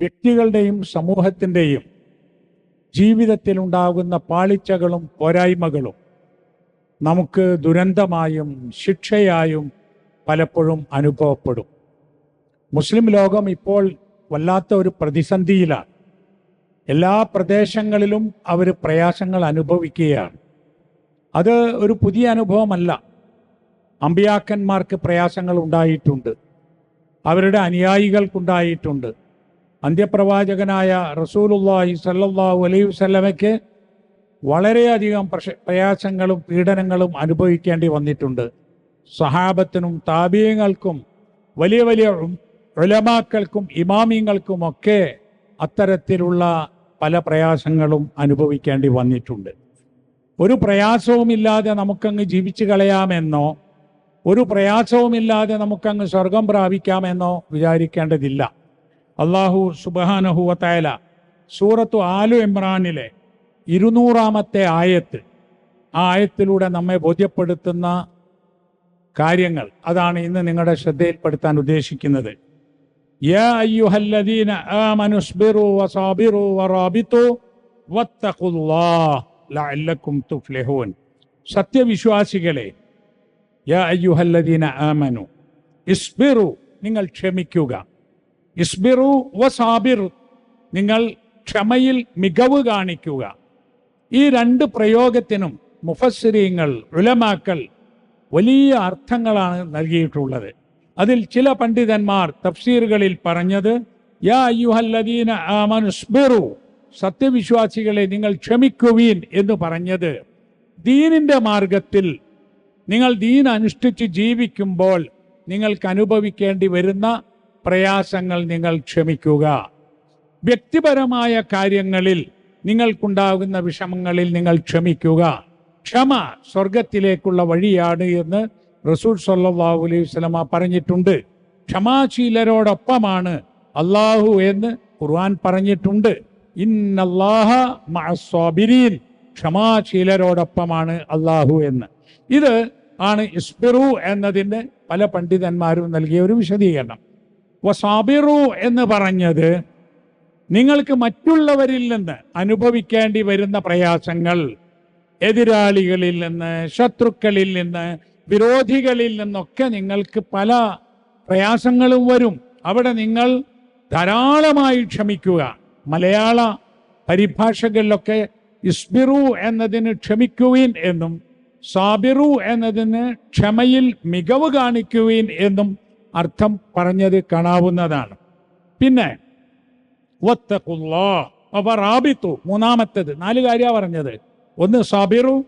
വ്യക്തികളുടെയും സമൂഹത്തിന്റെയും ജീവിതത്തിലുണ്ടാകുന്ന പാളിച്ചകളും പോരായ്മകളും നമുക്ക് ദുരന്തമായും ശിക്ഷയായും പലപ്പോഴും അനുഭവപ്പെടും. മുസ്ലിം ലോകം ഇപ്പോൾ വല്ലാത്ത ഒരു പ്രതിസന്ധിയിലാണ്. എല്ലാ പ്രദേശങ്ങളിലും അവർ പ്രയാസങ്ങൾ അനുഭവിക്കുകയാണ്. അത് ഒരു പുതിയ അനുഭവമല്ല. അമ്പിയാക്കന്മാർക്ക് പ്രയാസങ്ങൾ ഉണ്ടായിട്ടുണ്ട്. അവരുടെ അനുയായികൾക്കുണ്ടായിട്ടുണ്ട്. അന്ത്യപ്രവാചകനായ റസൂലുള്ളാഹി സല്ലല്ലാഹു അലൈഹി വസല്ലമയ്ക്ക് വളരെയധികം പ്രശ- പ്രയാസങ്ങളും പീഡനങ്ങളും അനുഭവിക്കേണ്ടി വന്നിട്ടുണ്ട്. സഹാബത്തിനും താപീയങ്ങൾക്കും വലിയ വലിയ ഉലമാക്കൾക്കും ഉലമാക്കൾക്കും ഇമാമിങ്ങൾക്കുമൊക്കെ അത്തരത്തിലുള്ള പല പ്രയാസങ്ങളും അനുഭവിക്കേണ്ടി വന്നിട്ടുണ്ട്. ഒരു പ്രയാസവുമില്ലാതെ നമുക്കങ്ങ് ജീവിച്ചു കളയാമെന്നോ ഒരു പ്രയാസവുമില്ലാതെ നമുക്കങ്ങ് സ്വർഗം പ്രാപിക്കാമെന്നോ വിചാരിക്കേണ്ടതില്ല. അള്ളാഹു സുബാനഹുവത്തായ സൂറത്തു ആലു ഇമ്രാനിലെ ഇരുന്നൂറാമത്തെ ആയത്ത് ആ ആയത്തിലൂടെ നമ്മെ ബോധ്യപ്പെടുത്തുന്ന കാര്യങ്ങൾ. അതാണ് ഇന്ന് നിങ്ങളുടെ ശ്രദ്ധയിൽപ്പെടുത്താൻ ഉദ്ദേശിക്കുന്നത്. സത്യവിശ്വാസികളെ യാ അയ്യുഹല്ലദീന ആമനു ഇസ്ബിറു നിങ്ങൾ ക്ഷമിക്കുക. ഇസ്ബിറു വസാബിർ. നിങ്ങൾ ക്ഷമയിൽ മികവ് കാണിക്കുക. ഈ രണ്ട് പ്രയോഗത്തിനും മുഫസ്സിരീങ്ങൾ ഉലമാക്കൾ വലിയ അർത്ഥങ്ങളാണ് നൽകിയിട്ടുള്ളത്. അതിൽ ചില പണ്ഡിതന്മാർ തഫ്സീറുകളിൽ പറഞ്ഞത് യാ അയ്യുഹല്ലദീന ആമനുസ്ബിറു സത്യവിശ്വാസികളെ നിങ്ങൾ ക്ഷമിക്കുവീൻ എന്ന് പറഞ്ഞത്. ദീനിന്റെ മാർഗത്തിൽ നിങ്ങൾ ദീൻ അനുഷ്ഠിച്ച് ജീവിക്കുമ്പോൾ നിങ്ങൾക്ക് അനുഭവിക്കേണ്ടി വരുന്ന പ്രയാസങ്ങൾ നിങ്ങൾ ക്ഷമിക്കുക. വ്യക്തിപരമായ കാര്യങ്ങളിൽ നിങ്ങൾക്കുണ്ടാകുന്ന വിഷമങ്ങളിൽ നിങ്ങൾ ക്ഷമിക്കുക. ക്ഷമ സ്വർഗത്തിലേക്കുള്ള വഴിയാണ് എന്ന് റസൂൽ സല്ലല്ലാഹു അലൈഹി വസല്ലമ പറഞ്ഞിട്ടുണ്ട്. ക്ഷമാശീലരോടൊപ്പമാണ് അള്ളാഹു എന്ന് ഖുർആൻ പറഞ്ഞിട്ടുണ്ട്. ഇന്നല്ലാഹ ക്ഷമാശീലരോടൊപ്പമാണ് അള്ളാഹു എന്ന്. ഇത് ആണ് ഇസ്ബിറു എന്നതിന്റെ പല പണ്ഡിതന്മാരും നൽകിയ ഒരു വിശദീകരണം. വസാബിറു എന്ന് പറഞ്ഞത് നിങ്ങൾക്ക് മറ്റുള്ളവരിൽ നിന്ന് അനുഭവിക്കേണ്ടി വരുന്ന പ്രയാസങ്ങൾ. എതിരാളികളിൽ നിന്ന് ശത്രുക്കളിൽ നിന്ന് വിരോധികളിൽ നിന്നൊക്കെ നിങ്ങൾക്ക് പല പ്രയാസങ്ങളും വരും. അവിടെ നിങ്ങൾ ധാരാളമായി ക്ഷമിക്കുക. മലയാള പരിഭാഷകളിലൊക്കെ ഇസ്ബിറു എന്നതിന് ക്ഷമിക്കുവിൻ എന്നും സാബിറു എന്നതിന് ക്ഷമയിൽ മികവ് കാണിക്കുവിൻ എന്നും അർത്ഥം പറഞ്ഞത് കാണാവുന്നതാണ്. പിന്നെ റാബിത്തു മൂന്നാമത്തത്. നാല് കാര്യ പറഞ്ഞത്. ഒന്ന് സാബിറു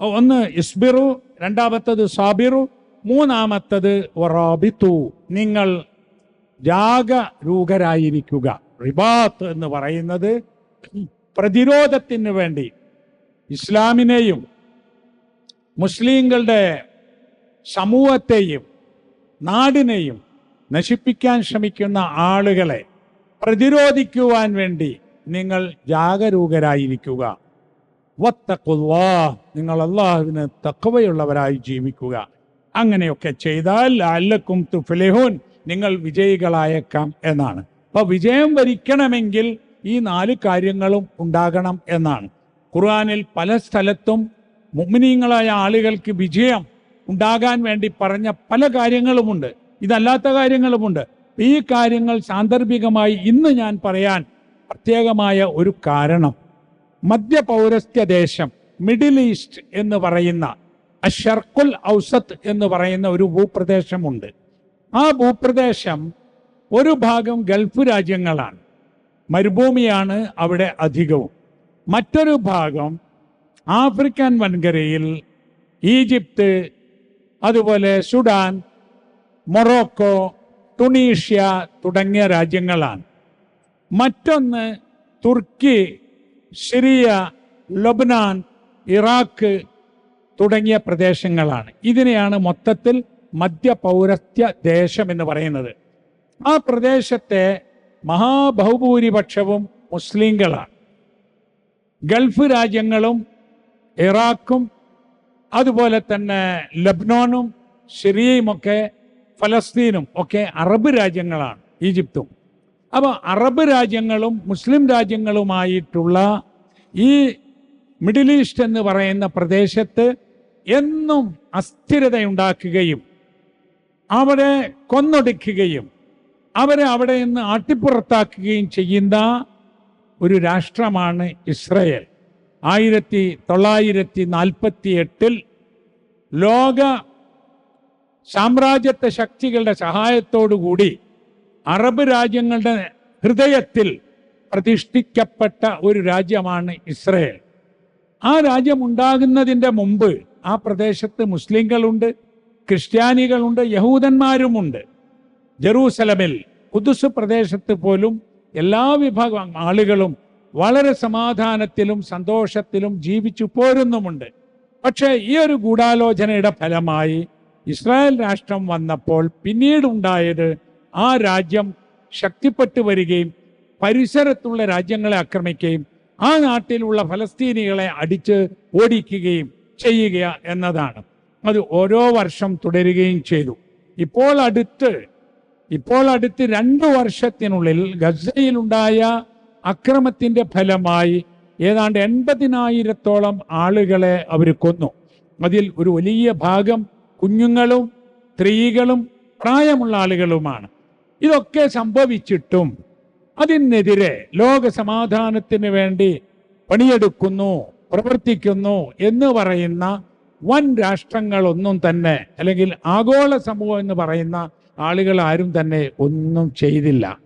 ഒന്ന് ഇസ്ബിറു രണ്ടാമത്തത് സാബിറു മൂന്നാമത്തത് ഒറാബിത്തു നിങ്ങൾ ജാഗരൂകരായിരിക്കുക. റിബാത്ത് എന്ന് പറയുന്നത് പ്രതിരോധത്തിന് വേണ്ടി. ഇസ്ലാമിനെയും മുസ്ലിങ്ങളുടെ സമൂഹത്തെയും നാടിനെയും നശിപ്പിക്കാൻ ശ്രമിക്കുന്ന ആളുകളെ പ്രതിരോധിക്കുവാൻ വേണ്ടി നിങ്ങൾ ജാഗരൂകരായിരിക്കുക. വത്തക്കുവാ നിങ്ങൾ അള്ളാഹുവിന് തക്കവയുള്ളവരായി ജീവിക്കുക. അങ്ങനെയൊക്കെ ചെയ്താൽ അല്ലക്കും തുഫ്ലിഹൂൻ നിങ്ങൾ വിജയികളായേക്കാം എന്നാണ്. അപ്പൊ വിജയം വരിക്കണമെങ്കിൽ ഈ നാല് കാര്യങ്ങളും ഉണ്ടാകണം എന്നാണ്. ഖുർആാനിൽ പല സ്ഥലത്തും മുഗ്മിനീങ്ങളായ ആളുകൾക്ക് വിജയം ഉണ്ടാകാൻ വേണ്ടി പറഞ്ഞ പല കാര്യങ്ങളുമുണ്ട്. ഇതല്ലാത്ത കാര്യങ്ങളുമുണ്ട്. ഈ കാര്യങ്ങൾ സാന്ദർഭികമായി ഇന്ന് ഞാൻ പറയാൻ പ്രത്യേകമായ ഒരു കാരണം. മധ്യപൗരസ്ത്യ ദേശം മിഡിൽ ഈസ്റ്റ് എന്ന് പറയുന്ന അഷർക്കുൽ ഔസത്ത് എന്ന് പറയുന്ന ഒരു ഭൂപ്രദേശമുണ്ട്. ആ ഭൂപ്രദേശം ഒരു ഭാഗം ഗൾഫ് രാജ്യങ്ങളാണ്. മരുഭൂമിയാണ് അവിടെ അധികവും. മറ്റൊരു ഭാഗം ആഫ്രിക്കൻ വൻകരയിൽ ഈജിപ്ത് അതുപോലെ സുഡാൻ മൊറോക്കോ ടുണീഷ്യ തുടങ്ങിയ രാജ്യങ്ങളാണ്. മറ്റൊന്ന് തുർക്കി സിറിയ ലബനാൻ ഇറാഖ് തുടങ്ങിയ പ്രദേശങ്ങളാണ്. ഇതിനെയാണ് മൊത്തത്തിൽ മധ്യപൗരസ്ത്യ ദേശം എന്ന് പറയുന്നത്. ആ പ്രദേശത്തെ മഹാബഹുഭൂരിപക്ഷവും മുസ്ലിങ്ങളാണ് ഗൾഫ് രാജ്യങ്ങളും ഇറാഖും അതുപോലെ തന്നെ ലബ്നോനും സിറിയയുമൊക്കെ ഫലസ്തീനും ഒക്കെ അറബ് രാജ്യങ്ങളാണ് ഈജിപ്തും. അപ്പോൾ അറബ് രാജ്യങ്ങളും മുസ്ലിം രാജ്യങ്ങളുമായിട്ടുള്ള ഈ മിഡിൽ ഈസ്റ്റ് എന്ന് പറയുന്ന പ്രദേശത്ത് എന്നും അസ്ഥിരതയുണ്ടാക്കുകയും അവരെ കൊന്നൊടുക്കുകയും അവരെ അവിടെ നിന്ന് ആട്ടിപ്പുറത്താക്കുകയും ചെയ്യുന്ന ഒരു രാഷ്ട്രമാണ് ഇസ്രയേൽ. ആയിരത്തി തൊള്ളായിരത്തി നാൽപ്പത്തി എട്ടിൽ ലോക സാമ്രാജ്യത്വ ശക്തികളുടെ സഹായത്തോടുകൂടി അറബ് രാജ്യങ്ങളുടെ ഹൃദയത്തിൽ പ്രതിഷ്ഠിക്കപ്പെട്ട ഒരു രാജ്യമാണ് ഇസ്രയേൽ. ആ രാജ്യം ഉണ്ടാകുന്നതിന്റെ മുമ്പ് ആ പ്രദേശത്ത് മുസ്ലിങ്ങളുണ്ട് ക്രിസ്ത്യാനികളുണ്ട് യഹൂദന്മാരുമുണ്ട്. ജെറൂസലമിൽ കുതുസ് പ്രദേശത്ത് പോലും എല്ലാ വിഭാഗം ആളുകളും വളരെ സമാധാനത്തിലും സന്തോഷത്തിലും ജീവിച്ചു പോരുന്നുമുണ്ട്. പക്ഷേ ഈ ഒരു ഗൂഢാലോചനയുടെ ഫലമായി ഇസ്രായേൽ രാഷ്ട്രം വന്നപ്പോൾ പിന്നീടുണ്ടായത് ആ രാജ്യം ശക്തിപ്പെട്ടു വരികയും പരിസരത്തുള്ള രാജ്യങ്ങളെ ആക്രമിക്കുകയും ആ നാട്ടിലുള്ള ഫലസ്തീനികളെ അടിച്ച് ഓടിക്കുകയും ചെയ്യുക എന്നതാണ്. അത് ഓരോ വർഷം തുടരുകയും ചെയ്തു. ഇപ്പോൾ അടുത്ത് ഇപ്പോൾ അടുത്ത് രണ്ടു വർഷത്തിനുള്ളിൽ ഗസയിലുണ്ടായ അക്രമത്തിന്റെ ഫലമായി ഏതാണ്ട് എൺപതിനായിരത്തോളം ആളുകളെ അവർ കൊന്നു. അതിൽ ഒരു വലിയ ഭാഗം കുഞ്ഞുങ്ങളും സ്ത്രീകളും പ്രായമുള്ള ആളുകളുമാണ്. ഇതൊക്കെ സംഭവിച്ചിട്ടും അതിനെതിരെ ലോക സമാധാനത്തിന് വേണ്ടി പണിയെടുക്കുന്നു പ്രവർത്തിക്കുന്നു എന്ന് പറയുന്ന വൻ രാഷ്ട്രങ്ങളൊന്നും തന്നെ അല്ലെങ്കിൽ ആഗോള സമൂഹം എന്ന് പറയുന്ന ആളുകൾ ആരും തന്നെ ഒന്നും ചെയ്തില്ല.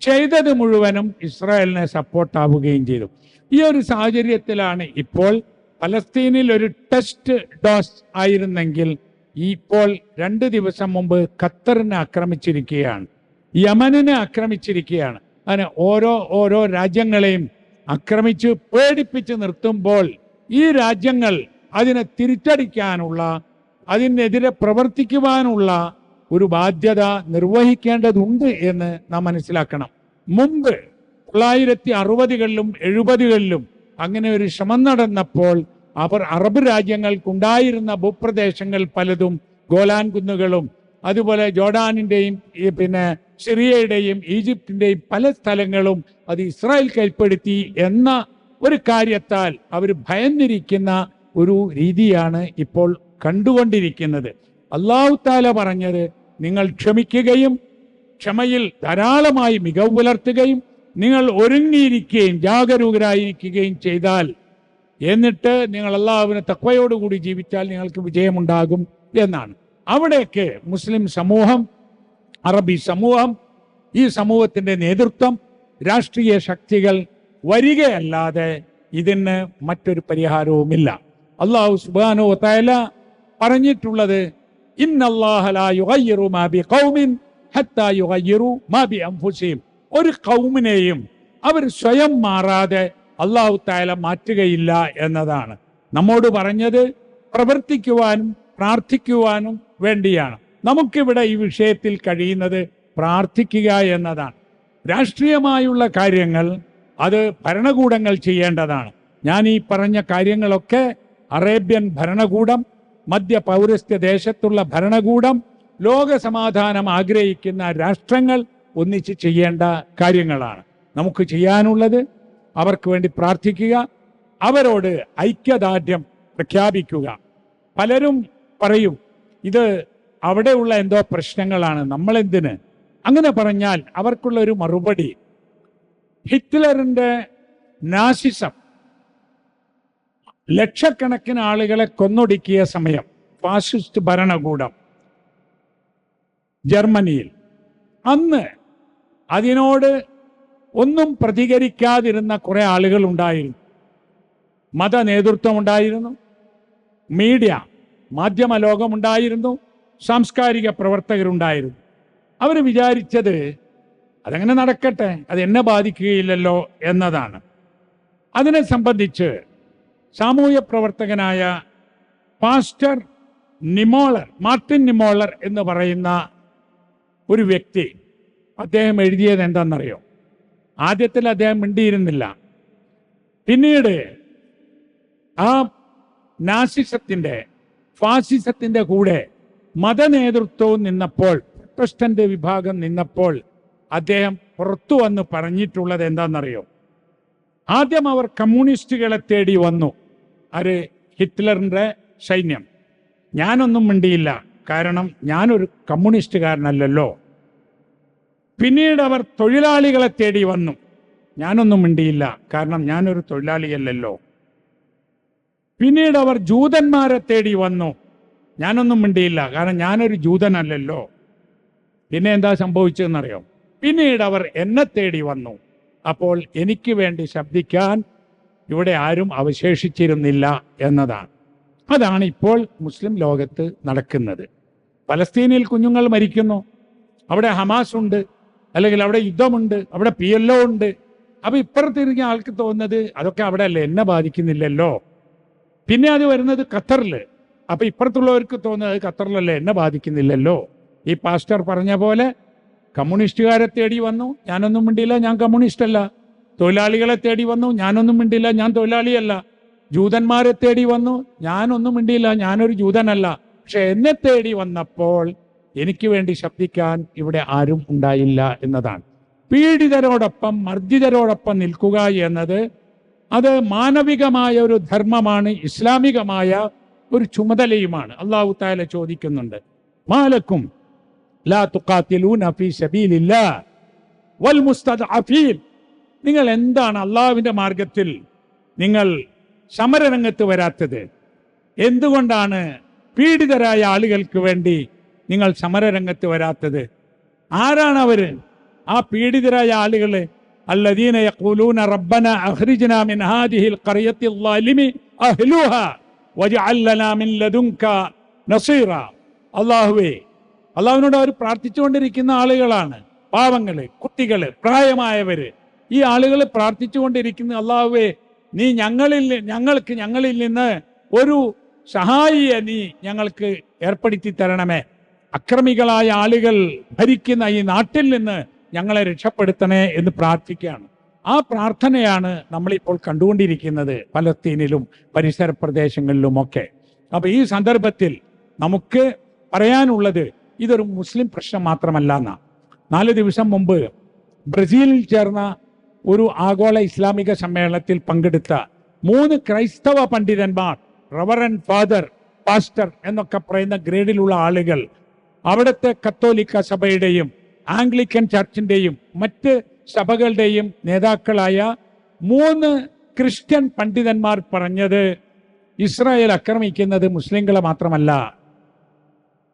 ചെയ്തത് മുഴുവനും ഇസ്രായേലിനെ സപ്പോർട്ടാവുകയും ചെയ്തു. ഈ ഒരു സാഹചര്യത്തിലാണ് ഇപ്പോൾ പലസ്തീനിൽ ഒരു ടെസ്റ്റ് ഡോസ് ആയിരുന്നെങ്കിൽ ഇപ്പോൾ രണ്ട് ദിവസം മുമ്പ് ഖത്തറിനെ ആക്രമിച്ചിരിക്കുകയാണ്. യമനിനെ ആക്രമിച്ചിരിക്കുകയാണ്. അങ്ങനെ ഓരോ ഓരോ രാജ്യങ്ങളെയും ആക്രമിച്ച് പേടിപ്പിച്ച് നിർത്തുമ്പോൾ ഈ രാജ്യങ്ങൾ അതിനെ തിരിച്ചടിക്കാനുള്ള അതിനെതിരെ പ്രവർത്തിക്കുവാനുള്ള ഒരു ബാധ്യത നിർവഹിക്കേണ്ടതുണ്ട് എന്ന് നാം മനസ്സിലാക്കണം. മുമ്പ് തൊള്ളായിരത്തി അറുപതുകളിലും എഴുപതുകളിലും അങ്ങനെ ഒരു ശ്രമം നടന്നപ്പോൾ അവർ അറബ് രാജ്യങ്ങൾക്കുണ്ടായിരുന്ന ഭൂപ്രദേശങ്ങൾ പലതും ഗോലാൻ കുന്നുകളും അതുപോലെ ജോർഡാനിന്റെയും പിന്നെ സിറിയയുടെയും ഈജിപ്തിന്റെയും പല സ്ഥലങ്ങളും അത് ഇസ്രായേൽ കൈപ്പെടുത്തി എന്ന ഒരു കാര്യത്താൽ അവർ ഭയന്നിരിക്കുന്ന ഒരു രീതിയാണ് ഇപ്പോൾ കണ്ടുകൊണ്ടിരിക്കുന്നത്. അള്ളാഹു താല പറഞ്ഞത് നിങ്ങൾ ക്ഷമിക്കുകയും ക്ഷമയിൽ ധാരാളമായി മികവ് പുലർത്തുകയും നിങ്ങൾ ഒരുങ്ങിയിരിക്കുകയും ജാഗരൂകരായിരിക്കുകയും ചെയ്താൽ എന്നിട്ട് നിങ്ങൾ അള്ളാഹുവിനെ തക്വയോടുകൂടി ജീവിച്ചാൽ നിങ്ങൾക്ക് വിജയമുണ്ടാകും എന്നാണ്. അവിടേക്ക് മുസ്ലിം സമൂഹം അറബി സമൂഹം ഈ സമൂഹത്തിന്റെ നേതൃത്വം രാഷ്ട്രീയ ശക്തികൾ വരികയല്ലാതെ ഇതിന് മറ്റൊരു പരിഹാരവുമില്ല. അള്ളാഹു സുബാനോ തയല പറഞ്ഞിട്ടുള്ളത് ഒരു കൗമിനെയും അവർ സ്വയം മാറാതെ അള്ളാഹു താല മാറ്റുകയില്ല എന്നതാണ്. നമ്മോട് പറഞ്ഞത് പ്രവർത്തിക്കുവാനും പ്രാർത്ഥിക്കുവാനും വേണ്ടിയാണ്. നമുക്കിവിടെ ഈ വിഷയത്തിൽ കഴിയുന്നത് പ്രാർത്ഥിക്കുക എന്നതാണ്. രാഷ്ട്രീയമായുള്ള കാര്യങ്ങൾ അത് ഭരണകൂടങ്ങൾ ചെയ്യേണ്ടതാണ്. ഞാൻ ഈ പറഞ്ഞ കാര്യങ്ങളൊക്കെ അറേബ്യൻ ഭരണകൂടം മധ്യ പൗരസ്ത്യ ദേശത്തുള്ള ഭരണകൂടം ലോക സമാധാനം ആഗ്രഹിക്കുന്ന രാഷ്ട്രങ്ങൾ ഒന്നിച്ച് ചെയ്യേണ്ട കാര്യങ്ങളാണ്. നമുക്ക് ചെയ്യാനുള്ളത് അവർക്ക് വേണ്ടി പ്രാർത്ഥിക്കുക അവരോട് ഐക്യദാർഢ്യം പ്രഖ്യാപിക്കുക. പലരും പറയും ഇത് അവിടെയുള്ള എന്തോ പ്രശ്നങ്ങളാണ് നമ്മളെന്തിന്? അങ്ങനെ പറഞ്ഞാൽ അവർക്കുള്ള ഒരു മറുപടി ഹിറ്റ്ലറിന്റെ നാസിസം ലക്ഷക്കണക്കിന് ആളുകളെ കൊന്നൊടുക്കിയ സമയം ഫാസിസ്റ്റ് ഭരണകൂടം ജർമ്മനിയിൽ. അന്ന് അതിനോട് ഒന്നും പ്രതികരിക്കാതിരുന്ന കുറെ ആളുകൾ ഉണ്ടായിരുന്നു. മത നേതൃത്വം ഉണ്ടായിരുന്നു മീഡിയ മാധ്യമ ലോകമുണ്ടായിരുന്നു സാംസ്കാരിക പ്രവർത്തകരുണ്ടായിരുന്നു അവർ വിചാരിച്ചത് അതങ്ങനെ നടക്കട്ടെ അത് എന്നെ ബാധിക്കുകയില്ലല്ലോ എന്നതാണ്. അതിനെ സംബന്ധിച്ച് സാമൂഹ്യ പ്രവർത്തകനായ പാസ്റ്റർ നിമോളർ മാർട്ടിൻ നിമോളർ എന്ന് പറയുന്ന ഒരു വ്യക്തി അദ്ദേഹം എഴുതിയത് എന്താണെന്നറിയോ? ആദ്യത്തിൽ അദ്ദേഹം മിണ്ടിയിരുന്നില്ല. പിന്നീട് ആ നാസിസത്തിന്റെ ഫാസിസത്തിന്റെ കൂടെ മതനേതൃത്വവും നിന്നപ്പോൾ പ്രൊട്ടസ്റ്റന്റ് വിഭാഗം നിന്നപ്പോൾ അദ്ദേഹം പുറത്തു വന്ന് പറഞ്ഞിട്ടുള്ളത് എന്താണെന്നറിയോ? ആദ്യം അവർ കമ്മ്യൂണിസ്റ്റുകളെ തേടി വന്നു. ആര് ഹിറ്റ്ലറിന്റെ സൈന്യം. ഞാനൊന്നും മിണ്ടിയില്ല. കാരണം ഞാനൊരു കമ്മ്യൂണിസ്റ്റുകാരനല്ലല്ലോ. പിന്നീട് അവർ തൊഴിലാളികളെ തേടി വന്നു. ഞാനൊന്നും മിണ്ടിയില്ല. കാരണം ഞാനൊരു തൊഴിലാളിയല്ലല്ലോ. പിന്നീട് അവർ ജൂതന്മാരെ തേടി വന്നു. ഞാനൊന്നും മിണ്ടിയില്ല. കാരണം ഞാനൊരു ജൂതനല്ലല്ലോ. പിന്നെ എന്താ സംഭവിച്ചതെന്നറിയോ? പിന്നീട് അവർ എന്നെ തേടി വന്നു. അപ്പോൾ എനിക്ക് വേണ്ടി ശബ്ദിക്കാൻ ഇവിടെ ആരും അവശേഷിച്ചിരുന്നില്ല എന്നതാണ്. അതാണ് ഇപ്പോൾ മുസ്ലിം ലോകത്ത് നടക്കുന്നത്. പലസ്തീനിൽ കുഞ്ഞുങ്ങൾ മരിക്കുന്നു. അവിടെ ഹമാസ് ഉണ്ട്. അല്ലെങ്കിൽ അവിടെ യുദ്ധമുണ്ട്. അവിടെ പി എൽ ഒ ഉണ്ട്. അപ്പൊ ഇപ്പുറത്തിരിഞ്ഞ ആൾക്ക് തോന്നുന്നത് അതൊക്കെ അവിടെ അല്ലേ? എന്നെ ബാധിക്കുന്നില്ലല്ലോ. പിന്നെ അത് വരുന്നത് ഖത്തറിൽ അപ്പൊ ഇപ്പുറത്തുള്ളവർക്ക് തോന്നുന്നത് അത് ഖത്തറിലല്ലേ? എന്നെ ബാധിക്കുന്നില്ലല്ലോ. ഈ പാസ്റ്റർ പറഞ്ഞ പോലെ കമ്മ്യൂണിസ്റ്റുകാരെ തേടി വന്നു. ഞാനൊന്നും മിണ്ടിയില്ല. ഞാൻ കമ്മ്യൂണിസ്റ്റ് അല്ല തൊഴിലാളികളെ തേടി വന്നു. ഞാനൊന്നും മിണ്ടില്ല ഞാൻ തൊഴിലാളിയല്ല. ജൂതന്മാരെ തേടി വന്നു. ഞാനൊന്നും മിണ്ടിയില്ല. ഞാനൊരു ജൂതനല്ല. പക്ഷെ എന്നെ തേടി വന്നപ്പോൾ എനിക്ക് വേണ്ടി ശബ്ദിക്കാൻ ഇവിടെ ആരും ഉണ്ടായില്ല എന്നതാണ്. പീഡിതരോടൊപ്പം മർദ്ദിതരോടൊപ്പം നിൽക്കുക എന്നത് അത് മാനവികമായ ഒരു ധർമ്മമാണ്. ഇസ്ലാമികമായ ഒരു ചുമതലയുമാണ്. അള്ളാഹു താല ചോദിക്കുന്നുണ്ട്. മാലക്കും ലാ തുഖാത്തിലൂന ഫീ ഷബീലില്ല വൽ മുസ്തദ്അഫീൻ നിങ്ങൾ എന്താണ് അള്ളാഹുവിന്റെ മാർഗത്തിൽ നിങ്ങൾ സമരരംഗത്ത് വരാത്തത്? എന്തുകൊണ്ടാണ് പീഡിതരായ ആളുകൾക്ക് വേണ്ടി നിങ്ങൾ സമരരംഗത്ത് വരാത്തത്? ആരാണ് അവർ ആ പീഡിതരായ ആളുകൾ അല്ലദീന യഖൂലൂന റബ്ബന അഖ്രിജ്ന മിൻ ഹാദിഹിൽ ഖറയത്തിൽ ളാലിമി അഹ്ലുഹ വജ്അൽ ലനാ മിൻ ലദുൻക നസീറ. അല്ലാഹുവേ അള്ളാഹുവിനോട് അവർ പ്രാർത്ഥിച്ചുകൊണ്ടിരിക്കുന്ന ആളുകളാണ്. പാവങ്ങൾ കുട്ടികൾ പ്രായമായവര്. ഈ ആളുകൾ പ്രാർത്ഥിച്ചുകൊണ്ടിരിക്കുന്ന അള്ളാഹുവേ നീ ഞങ്ങളിൽ ഞങ്ങൾക്ക് ഞങ്ങളിൽ നിന്ന് ഒരു സഹായിയെ നീ ഞങ്ങൾക്ക് ഏർപ്പെടുത്തി തരണമേ. അക്രമികളായ ആളുകൾ ഭരിക്കുന്ന ഈ നാട്ടിൽ നിന്ന് ഞങ്ങളെ രക്ഷപ്പെടുത്തണേ എന്ന് പ്രാർത്ഥിക്കുകയാണ്. ആ പ്രാർത്ഥനയാണ് നമ്മളിപ്പോൾ കണ്ടുകൊണ്ടിരിക്കുന്നത് പലസ്തീനിലും പരിസര പ്രദേശങ്ങളിലുമൊക്കെ. അപ്പൊ ഈ സന്ദർഭത്തിൽ നമുക്ക് പറയാനുള്ളത് ഇതൊരു മുസ്ലിം പ്രശ്നം മാത്രമല്ല എന്നാ. നാല് ദിവസം മുമ്പ് ബ്രസീലിൽ ചേർന്ന ഒരു ആഗോള ഇസ്ലാമിക സമ്മേളനത്തിൽ പങ്കെടുത്ത മൂന്ന് ക്രൈസ്തവ പണ്ഡിതന്മാർ റവറൻ ഫാദർ പാസ്റ്റർ എന്നൊക്കെ പറയുന്ന ഗ്രേഡിലുള്ള ആളുകൾ അവിടുത്തെ കത്തോലിക്ക സഭയുടെയും ആംഗ്ലിക്കൻ ചർച്ചിന്റെയും മറ്റ് സഭകളുടെയും നേതാക്കളായ മൂന്ന് ക്രിസ്ത്യൻ പണ്ഡിതന്മാർ പറഞ്ഞത് ഇസ്രായേൽ ആക്രമിക്കുന്നത് മുസ്ലിങ്ങളെ മാത്രമല്ല.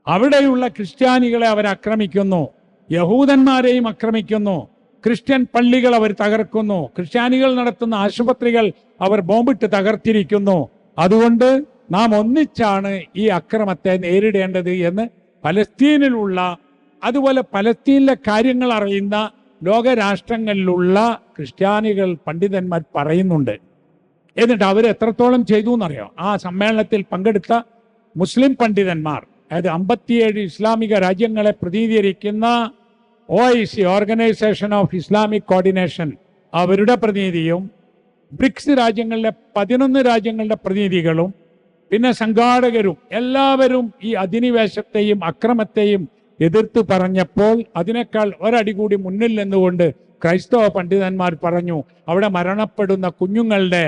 അവിടെയുള്ള ക്രിസ്ത്യാനികളെ അവർ ആക്രമിക്കുന്നു. യഹൂദന്മാരെയും ആക്രമിക്കുന്നു. ക്രിസ്ത്യൻ പള്ളികൾ അവർ തകർക്കുന്നു. ക്രിസ്ത്യാനികൾ നടത്തുന്ന ആശുപത്രികൾ അവർ ബോംബിട്ട് തകർത്തിരിക്കുന്നു. അതുകൊണ്ട് നാം ഒന്നിച്ചാണ് ഈ അക്രമത്തെ നേരിടേണ്ടത് എന്ന് പലസ്തീനിലുള്ള അതുപോലെ പലസ്തീനിലെ കാര്യങ്ങൾ അറിയുന്ന ലോകരാഷ്ട്രങ്ങളിലുള്ള ക്രിസ്ത്യാനികൾ പണ്ഡിതന്മാർ പറയുന്നുണ്ട്. എന്നിട്ട് അവർ എത്രത്തോളം ചെയ്തു എന്നറിയാം? ആ സമ്മേളനത്തിൽ പങ്കെടുത്ത മുസ്ലിം പണ്ഡിതന്മാർ അതായത് അമ്പത്തിയേഴ് ഇസ്ലാമിക രാജ്യങ്ങളെ പ്രതിനിധീകരിക്കുന്ന O I C organisation of Islamic coordination അവരുടെ പ്രതിനിധിയും ബ്രിക്സ് രാജ്യങ്ങളിലെ പതിനൊന്ന് രാജ്യങ്ങളുടെ പ്രതിനിധികളും പിന്നെ സംഘാടകരും എല്ലാവരും ഈ അധിനിവേശത്തെയും അക്രമത്തെയും എതിർത്ത് പറഞ്ഞപ്പോൾ അതിനേക്കാൾ ഒരടി കൂടി മുന്നിൽ നിന്നുകൊണ്ട് ക്രൈസ്തവ പണ്ഡിതന്മാർ പറഞ്ഞു അവിടെ മരണപ്പെടുന്ന കുഞ്ഞുങ്ങളുടെ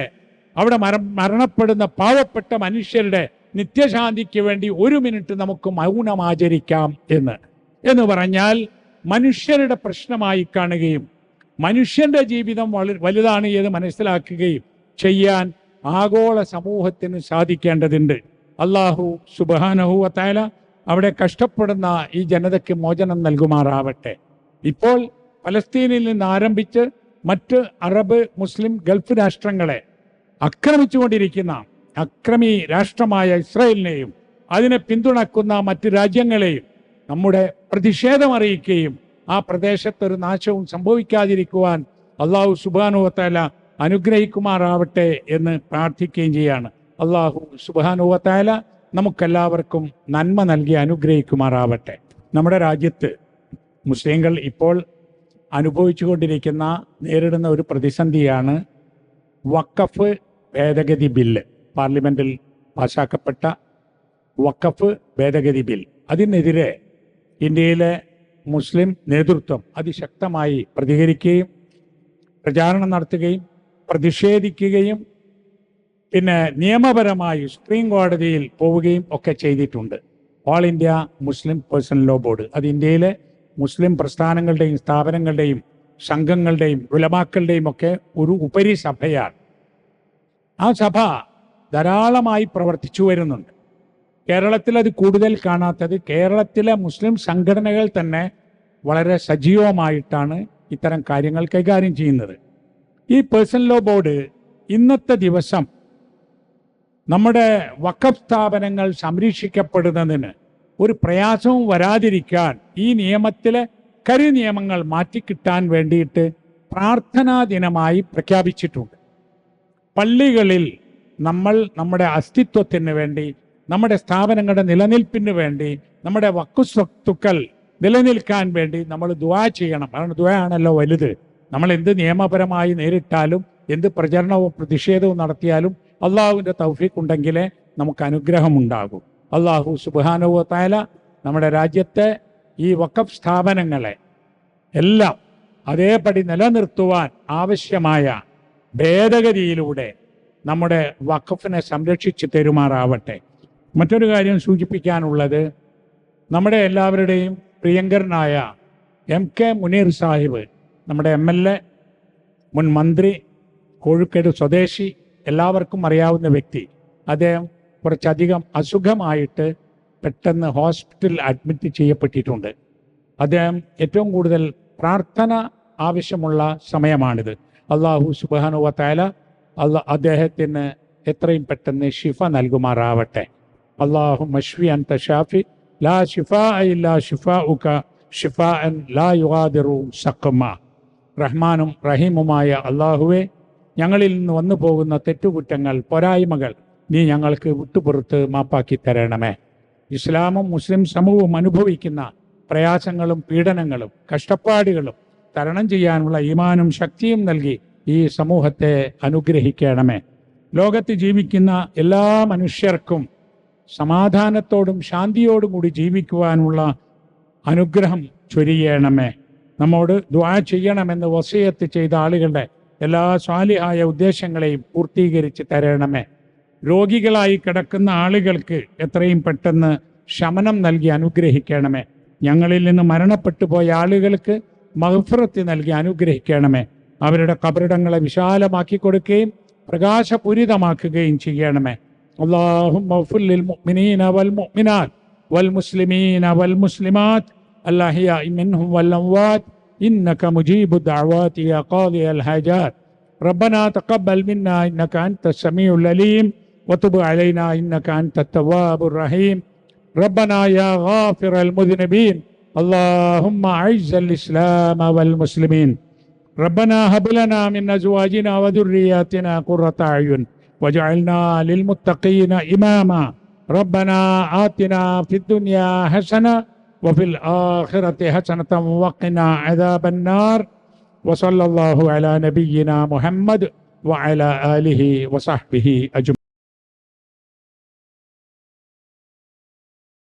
അവിടെ മര മരണപ്പെടുന്ന പാവപ്പെട്ട മനുഷ്യരുടെ നിത്യശാന്തിക്ക് വേണ്ടി ഒരു മിനിറ്റ് നമുക്ക് മൗനം ആചരിക്കാം എന്ന്. എന്ന് പറഞ്ഞാൽ മനുഷ്യരുടെ പ്രശ്നമായി കാണുകയും മനുഷ്യന്റെ ജീവിതം വലുതാണ് എന്ന് മനസ്സിലാക്കുകയും ചെയ്യാൻ ആഗോള സമൂഹത്തിന് സാധിക്കേണ്ടതുണ്ട്. അള്ളാഹു സുബാനഹുവത്തായ അവിടെ കഷ്ടപ്പെടുന്ന ഈ ജനതയ്ക്ക് മോചനം നൽകുമാറാവട്ടെ. ഇപ്പോൾ പലസ്തീനിൽ നിന്ന് ആരംഭിച്ച് മറ്റ് അറബ് മുസ്ലിം ഗൾഫ് രാഷ്ട്രങ്ങളെ ആക്രമിച്ചുകൊണ്ടിരിക്കുന്ന അക്രമി രാഷ്ട്രമായ ഇസ്രായേലിനെയും അതിനെ പിന്തുണക്കുന്ന മറ്റ് രാജ്യങ്ങളെയും നമ്മുടെ പ്രതിഷേധം അറിയിക്കുകയും ആ പ്രദേശത്ത് ഒരു നാശവും സംഭവിക്കാതിരിക്കുവാൻ അള്ളാഹു സുബാനുവത്തല അനുഗ്രഹിക്കുമാറാവട്ടെ എന്ന് പ്രാർത്ഥിക്കുകയും ചെയ്യാണ്. അള്ളാഹു സുബാനുവത്തല നമുക്കെല്ലാവർക്കും നന്മ നൽകി അനുഗ്രഹിക്കുമാറാവട്ടെ. നമ്മുടെ രാജ്യത്ത് മുസ്ലിങ്ങൾ ഇപ്പോൾ അനുഭവിച്ചു കൊണ്ടിരിക്കുന്ന നേരിടുന്ന ഒരു പ്രതിസന്ധിയാണ് വക്കഫ് ഭേദഗതി ബില്ല്. പാർലമെന്റിൽ പാസാക്കപ്പെട്ട വക്കഫ് ഭേദഗതി ബിൽ. അതിനെതിരെ ഇന്ത്യയിലെ മുസ്ലിം നേതൃത്വം അതിശക്തമായി പ്രതികരിക്കുകയും പ്രചാരണം നടത്തുകയും പ്രതിഷേധിക്കുകയും പിന്നെ നിയമപരമായി സുപ്രീം കോടതിയിൽ പോവുകയും ഒക്കെ ചെയ്തിട്ടുണ്ട്. All India Muslim personal law board അത് ഇന്ത്യയിലെ മുസ്ലിം പ്രസ്ഥാനങ്ങളുടെയും സ്ഥാപനങ്ങളുടെയും സംഘങ്ങളുടെയും ഉലമാക്കളുടെയും ഒക്കെ ഒരു ഉപരി സഭയാണ് ആ സഭ ധാരാളമായി പ്രവർത്തിച്ചു വരുന്നുണ്ട്. കേരളത്തിൽ അത് കൂടുതൽ കാണാത്തത് കേരളത്തിലെ മുസ്ലിം സംഘടനകൾ തന്നെ വളരെ സജീവമായിട്ടാണ് ഇത്തരം കാര്യങ്ങൾ കൈകാര്യം ചെയ്യുന്നത്. ഈ പേഴ്സണൽ ലോ ബോർഡ് ഇന്നത്തെ ദിവസം നമ്മുടെ വക്കഫ് സ്ഥാപനങ്ങൾ സംരക്ഷിക്കപ്പെടുന്നതിന് ഒരു പ്രയാസവും വരാതിരിക്കാൻ ഈ നിയമത്തിലെ കരി നിയമങ്ങൾ മാറ്റിക്കിട്ടാൻ വേണ്ടിയിട്ട് പ്രാർത്ഥനാ ദിനമായി പ്രഖ്യാപിച്ചിട്ടുണ്ട്. പള്ളികളിൽ നമ്മൾ നമ്മുടെ അസ്തിത്വത്തിന് വേണ്ടി നമ്മുടെ സ്ഥാപനങ്ങളുടെ നിലനിൽപ്പിന് വേണ്ടി നമ്മുടെ വക്കുസ്വത്തുക്കൾ നിലനിൽക്കാൻ വേണ്ടി നമ്മൾ ദുവാ ചെയ്യണം. കാരണം ദുആ ആണല്ലോ വലുത്. നമ്മൾ എന്ത് നിയമപരമായി നേരിട്ടാലും എന്ത് പ്രചരണവും പ്രതിഷേധവും നടത്തിയാലും അള്ളാഹുവിന്റെ തൗഫീഖ് ഉണ്ടെങ്കിലേ നമുക്ക് അനുഗ്രഹം ഉണ്ടാകും. അള്ളാഹു സുബാനുവ താല നമ്മുടെ രാജ്യത്തെ ഈ വക്കഫ് സ്ഥാപനങ്ങളെ എല്ലാം അതേപടി നിലനിർത്തുവാൻ ആവശ്യമായ ഭേദഗതിയിലൂടെ നമ്മുടെ വഖഫിനെ സംരക്ഷിച്ച് തെരുമാറാവട്ടെ. മറ്റൊരു കാര്യം സൂചിപ്പിക്കാനുള്ളത് നമ്മുടെ എല്ലാവരുടെയും പ്രിയങ്കരനായ എം കെ മുനീർ സാഹിബ് നമ്മുടെ എം എൽ എ മുൻ മന്ത്രി കോഴിക്കോട് സ്വദേശി എല്ലാവർക്കും അറിയാവുന്ന വ്യക്തി. അദ്ദേഹം കുറച്ചധികം അസുഖമായിട്ട് പെട്ടെന്ന് ഹോസ്പിറ്റലിൽ അഡ്മിറ്റ് ചെയ്യപ്പെട്ടിട്ടുണ്ട്. അദ്ദേഹം ഏറ്റവും കൂടുതൽ പ്രാർത്ഥന ആവശ്യമുള്ള സമയമാണിത്. അള്ളാഹു സുബാനുവ താല അല്ല അദ്ദേഹത്തിന് എത്രയും പെട്ടെന്ന് ഷിഫ നൽകുമാറാവട്ടെ. അള്ളാഹു മഷ്വി അൻ തഷാഫി ലാ ഷിഫാ ഇല്ലാ ഷിഫാ ഉക ഷിഫാ അൻ ലാ യുഗാദിറു സഖമ റഹ്മാനും റഹീമുമായ അള്ളാഹുവെ ഞങ്ങളിൽ നിന്ന് വന്നു പോകുന്ന തെറ്റുകുറ്റങ്ങൾ പോരായ്മകൾ നീ ഞങ്ങൾക്ക് വിട്ടുപുറത്ത് മാപ്പാക്കി തരണമേ. ഇസ്ലാമും മുസ്ലിം സമൂഹവും അനുഭവിക്കുന്ന പ്രയാസങ്ങളും പീഡനങ്ങളും കഷ്ടപ്പാടുകളും തരണം ചെയ്യാനുള്ള ഈമാനും ശക്തിയും നൽകി ഈ സമൂഹത്തെ അനുഗ്രഹിക്കണമേ. ലോകത്ത് ജീവിക്കുന്ന എല്ലാ മനുഷ്യർക്കും സമാധാനത്തോടും ശാന്തിയോടും കൂടി ജീവിക്കുവാനുള്ള അനുഗ്രഹം ചൊരിയണമേ. നമ്മോട് ദ്വാ ചെയ്യണമെന്ന് വസയത്ത് ചെയ്ത ആളുകളുടെ എല്ലാ സ്വാലിഹായ ഉദ്ദേശങ്ങളെയും പൂർത്തീകരിച്ച് തരണമേ. രോഗികളായി കിടക്കുന്ന ആളുകൾക്ക് എത്രയും പെട്ടെന്ന് ശമനം നൽകി അനുഗ്രഹിക്കണമേ. ഞങ്ങളിൽ നിന്ന് മരണപ്പെട്ടു പോയ ആളുകൾക്ക് മഹഫറത്ത് നൽകി അനുഗ്രഹിക്കണമേ. അവരുടെ കബറിടങ്ങളെ വിശാലമാക്കി കൊടുക്കുകയും പ്രകാശപൂരിതമാക്കുകയും ചെയ്യണമേ. اللهم اغفر للمؤمنين والمؤمنات والمسلمين والمسلمات الأحياء منهم والأموات إنك مجيب الدعوات يا قاضي الحاجات. ربنا تقبل منا إنك أنت السميع العليم. وتب علينا إنك أنت التواب الرحيم. ربنا يا غافر المذنبين. اللهم أعز الإسلام والمسلمين. ربنا هب لنا من أزواجنا وذرياتنا قرة أعين. واجعلنا للمتقين إماما. ربنا آتنا في الدنيا حسنة وفي الآخرة حسنة وقنا عذاب النار. وصلى الله على نبينا محمد وعلى آله وصحبه أجمعين.